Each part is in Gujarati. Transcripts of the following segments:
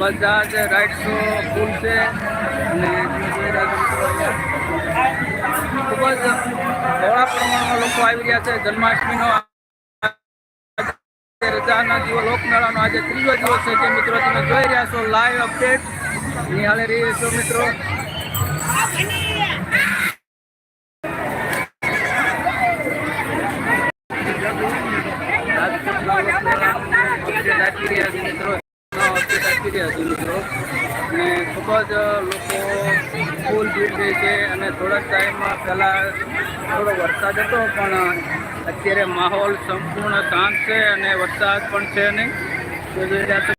બધા જ રાઇડ્સો ફૂલ છે. અને ખૂબ જ બહોળા પ્રમાણમાં લોકો આવી રહ્યા છે. જન્માષ્ટમીનો રજાના દિવસ, લોકમેળાનો આજે ત્રીજો દિવસ છે. જે મિત્રો તમે જોઈ રહ્યા છો લાઈવ અપડેટ નિહાળી રહ્યા છો મિત્રો અપડેટ આપી રહ્યા છે મિત્રો અપડેટ આપી રહ્યા છે મિત્રો અને ખૂબ જ લોકો ફૂલ ભીડ રહી છે ટાઈમ પહેલાં થોડો વરસાદ હતો, પણ અત્યારે માહોલ સંપૂર્ણ શાંત છે અને વરસાદ પણ છે નહીં. તો જોઈ રહ્યા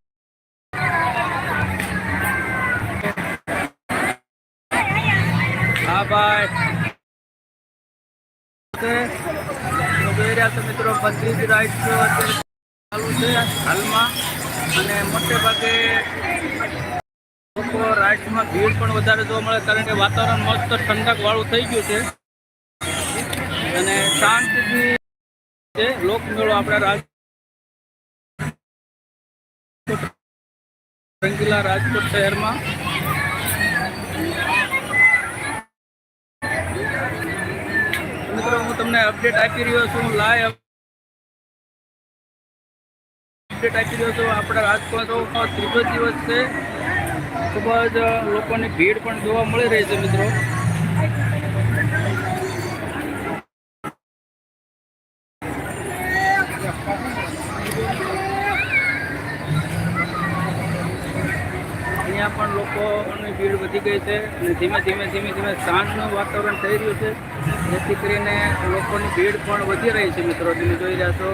હા, ભાઈ. મિત્રો, બધી જ ચાલુ છે હાલમાં. અને મોટે ભાગે લોકો રાઈડ્સમાં ભીડ પણ વધારે જોવા મળે, કારણ કે વાતાવરણ મસ્ત ઠંડક વાળું થઈ ગયું છે. અને શાંતિથી લોકમેળો આપણા રાજ રંગીલા રાજકોટ શહેરમાં. મિત્રો, હું તમને અપડેટ આપી રહ્યો છું લાઈવ અપડેટ આપી રહ્યો છું. આપણા રાજકોટ ત્રીજો દિવસ છે. ખૂબ જ લોકોની ભીડ પણ જોવા મળી રહી છે, મિત્રો. અહીંયા પણ લોકોની ભીડ વધી ગઈ છે અને ધીમે ધીમે ધીમે ધીમે સાંજનું વાતાવરણ થઈ રહ્યું છે. જેથી કરીને લોકોની ભીડ પણ વધી રહી છે, મિત્રો. તમે જોઈ રહ્યા છો.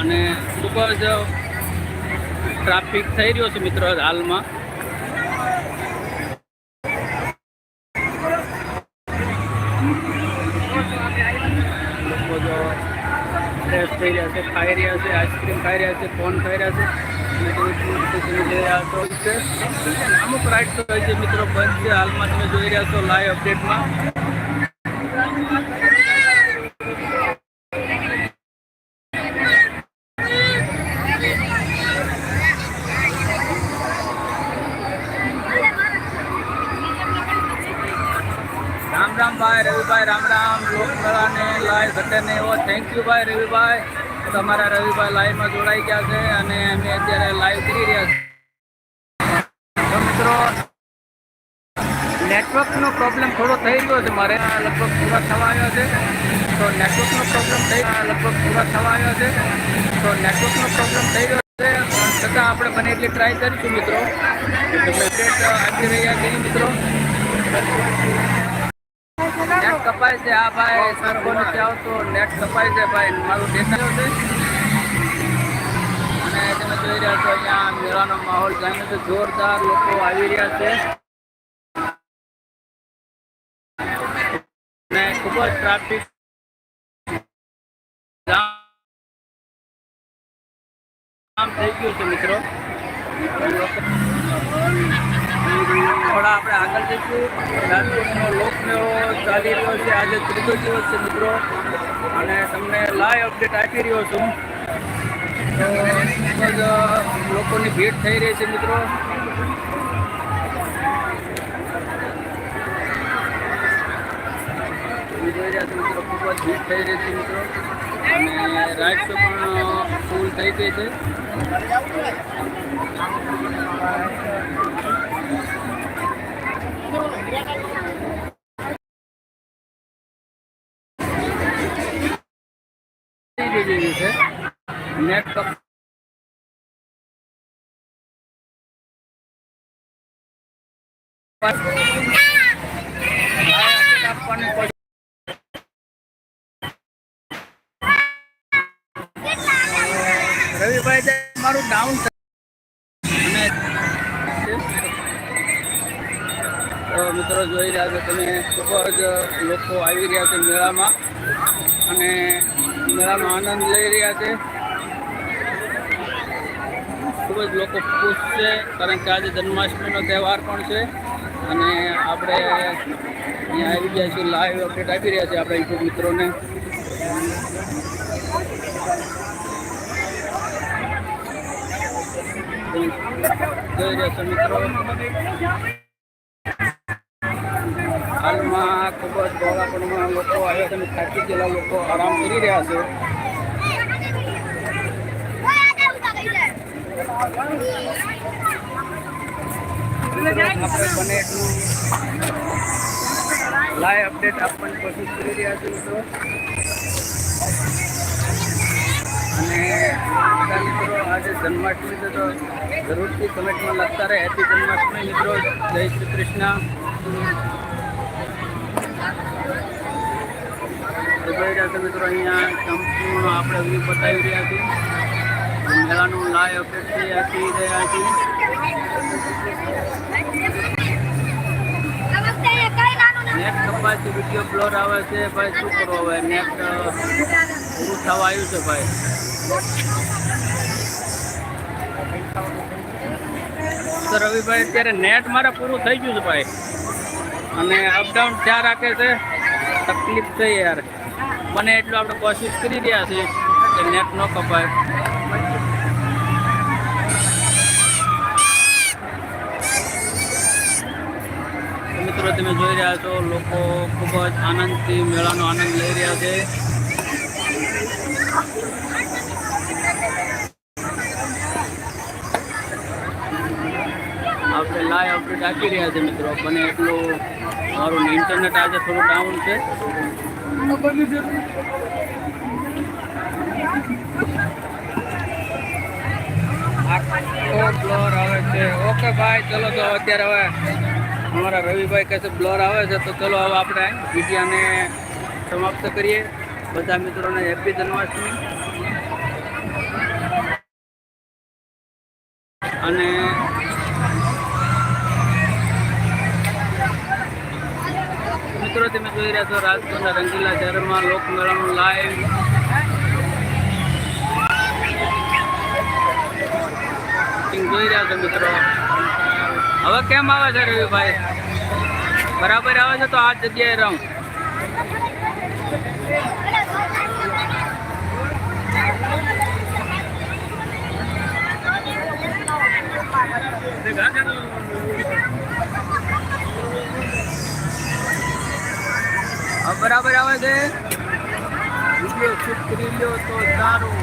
અને ખૂબ જ ટ્રાફિક થઈ રહ્યો છે મિત્રો હાલમાં. ફ્રેશ થઈ રહ્યા છે, ખાઈ રહ્યા છે, આઈસ્ક્રીમ ખાઈ રહ્યા છે ફોન ખાઈ રહ્યા છે. અમુક રાઇડ તો હોય છે, મિત્રો, બંધ છે, હાલમાં તમે જોઈ રહ્યા છો લાઈવ અપડેટમાં લાઈવ ઘટે ને એવો થેન્ક યુ ભાઈ રવિભાઈ. તમારા રવિભાઈ લાઈવમાં જોડાઈ ગયા છે અને અમે અત્યારે લાઈવ કરી રહ્યા છીએ. મિત્રો નેટવર્કનો પ્રોબ્લેમ થોડો થઈ ગયો છે. મારે લગભગ પૂરા થવા આવ્યો છે. તો નેટવર્કનો પ્રોબ્લેમ થઈ લગભગ પૂરા થવા આવ્યો છે. તો નેટવર્કનો પ્રોબ્લેમ થઈ ગયો છે. છતાં આપણે બને એટલી ટ્રાય કરીશું મિત્રો. તમે અપડેટ આપી રહ્યા છીએ મિત્રો. કપાય છે, આ ભાઈ સરખો નથી આવતો નેટ કપાય છે ભાઈ, મારું ડેટા છે. અને તમે જોઈ રહ્યા છો, અહીંયા મેળાનો માહોલ જામ્યો છે, જોરદાર લોકો આવી રહ્યા છે. અને ખૂબ જ ટ્રાફિક થઈ ગયું છે, મિત્રો. થોડા આપણે આગળ જઈશું. રાજકોટનો લોકમેળો ચાલી રહ્યો છે. આજે ત્રીજો દિવસ છે મિત્રો. અને તમને લાઈવ અપડેટ આપી રહ્યો છું. તો લોકોની ભીડ થઈ રહી છે મિત્રો. મિત્રો, ખૂબ જ ભીડ થઈ રહી છે મિત્રો. અને પણ ફૂલ થઈ ગઈ છે. થઈ ગઈ છે. નેટ આપવાની રવિભાઈ મિત્રો જોઈ રહ્યા છો તમે, ખૂબ જ લોકો આવી રહ્યા છે મેળામાં. અને મેળાનો આનંદ લઈ રહ્યા છે. ખૂબ જ લોકો ખુશ છે, કારણ કે આજે જન્માષ્ટમીનો તહેવાર પણ છે. અને આપણે અહીંયા આવી ગયા છીએ લાઈવ અપડેટ આપી રહ્યા છીએ આપણા યુટ્યુબ મિત્રોને. જોઈ રહ્યા છે મિત્રો? હાલમાં ખૂબ જ ડોળાપણમાં લોકો આવ્યા છે અને થાકી ગયેલા લોકો આરામ કરી રહ્યા છે. આપણે લાઈવ અપડેટ આપવાની કોશિશ કરી રહ્યા મિત્રો. અને મિત્રો, આજે જન્માષ્ટમી છે તો જરૂરથી કમેન્ટમાં લખતા રહે. હેપી જન્માષ્ટમી જય શ્રી કૃષ્ણ. તો જોઈ રહ્યા આપણે બતાવી રહ્યા છીએ. મેળાનું કપાસથી વીડિયો બ્લોર આવે છે. ભાઈ, શું કરવો હવે? નેટ પૂરું થવા આવ્યું છે ભાઈ. તો રવિભાઈ અત્યારે નેટ મારે પૂરું થઈ ગયું છે ભાઈ. અને અપડાઉન ત્યાં રાખે છે. તકલીફ થઈ યાર. બને એટલું આપણે કોશિશ કરી રહ્યા છીએ કે નેટ ન કપાય. મિત્રો, તમે જોઈ રહ્યા છો, લોકો ખૂબ જ આનંદથી મેળાનો આનંદ લઈ રહ્યા છે. આપણે લાઈવ અપડેટ આપી રહ્યા છે મિત્રો. બને એટલું મારું ઇન્ટરનેટ આજે થોડું ડાઉન છે. બ્લોર આવે છે. ઓકે ભાઈ, ચલો તો અત્યારે હવે અમારા રવિભાઈ કહે છે બ્લોર આવે છે, તો ચલો હવે આપણે વિડીયાને સમાપ્ત કરીએ. બધા મિત્રોને હેપી જન્માષ્ટમી અને મિત્રો તમે જોઈ રહ્યા છો. રાજકોટના રંગીલા શહેરમાં લોકમેળાનું લાઈવ જોઈ રહ્યા છો મિત્રો. હવે કેમ આવે છે રવિભાઈ? બરાબર આવે છે તો આ જગ્યાએ રહું. હવે બરાબર આવે છે? વીડિયો શૂટ કરી લ્યો તો સારું.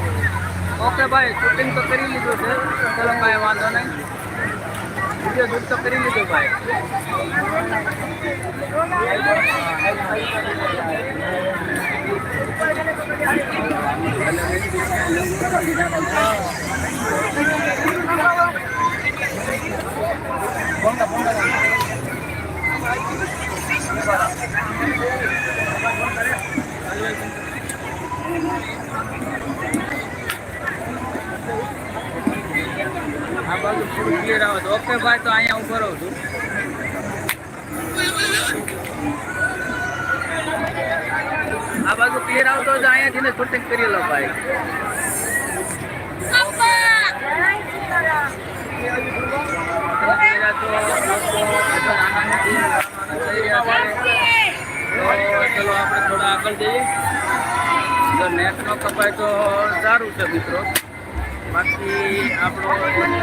ઓકે ભાઈ શૂટિંગ તો કરી લીધું છે. ચલો ભાઈ વાંધો નહીં. વીડિયો શૂટ તો કરી લીધો ભાઈ. આ બાજુ થોડું ક્લિયર આવે તો ઓકે ભાઈ તો અહીંયા ઊભો રહું છું આ બાજુ જ અહીંયાથી ને શૂટિંગ કરી લો ભાઈ. તો આપણે થોડા આગળ જઈએ જો નેટ ન તો સારું છે મિત્રો બાકી આપણો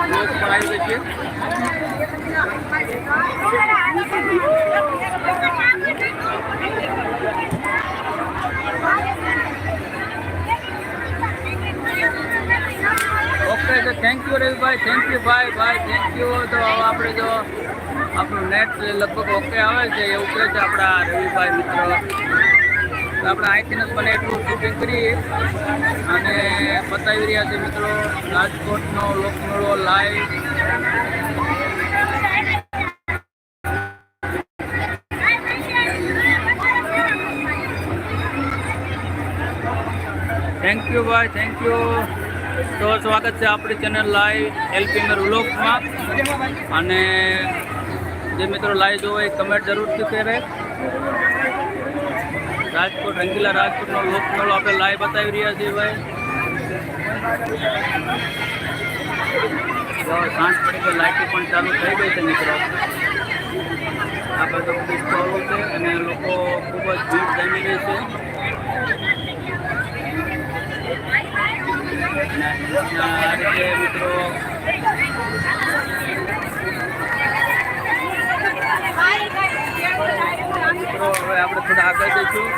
બ્લોગ પણ આવી છે ઓકે તો thank you Ravibhai thank you ભાઈ ભાઈ થેન્ક યુ તો આપણે જો આપણું નેટ લગભગ ઓકે આવે છે એવું કહે છે આપણા રવિભાઈ મિત્ર. તો આપણે અહીંથી બને એટલું શૂટિંગ કરી અને બતાવી રહ્યા છે મિત્રો, રાજકોટનો લોકમેળો લાઈવ થેન્ક યુ ભાઈ થેન્ક યુ તો સ્વાગત છે આપણી ચેનલ લાઈવ એલપીમર વ્લોગમાં અને જે મિત્રો લાઈવ જોવો એ કમેન્ટ જરૂરથી કરે. રાજકોટ, રંગીલા રાજકોટનો લોકમેળો આપણે લાઈવ બતાવી રહ્યા છીએ, ભાઈ. સાંજ પડી તો લાઇટો પણ ચાલુ થઈ ગઈ છે, મિત્રો. આ બધો છે અને લોકો ખૂબ જ ભીડ જમી રહી છે. આ રીતે મિત્રો મિત્રો હવે આપણે થોડા આગળ જઈશું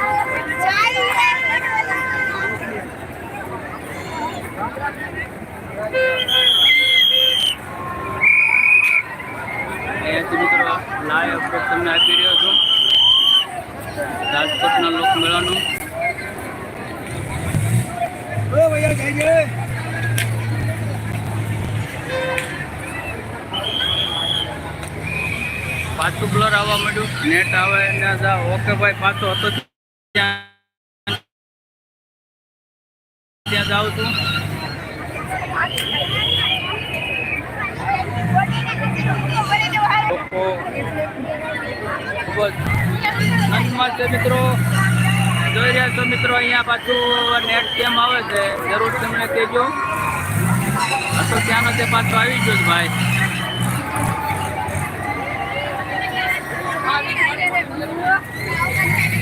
મિત્રો લાઈવ અપડેટ તમને આપી રહ્યો છું રાજકોટના લોકમેળાનું પાછું બ્લર આવવા માંડ્યું. નેટ આવે, ને ઓકે ભાઈ, પાછો હતો ત્યાં જાઉં છું. લોકો ખૂબ જ અંતમાં છે મિત્રો. જોઈ રહ્યા છો મિત્રો, અહીંયા પાછું નેટ કેમ આવે છે? જરૂર તમને કહેજો. તો ત્યાંનો તે પાછો આવી ગયો ભાઈ. Thank you.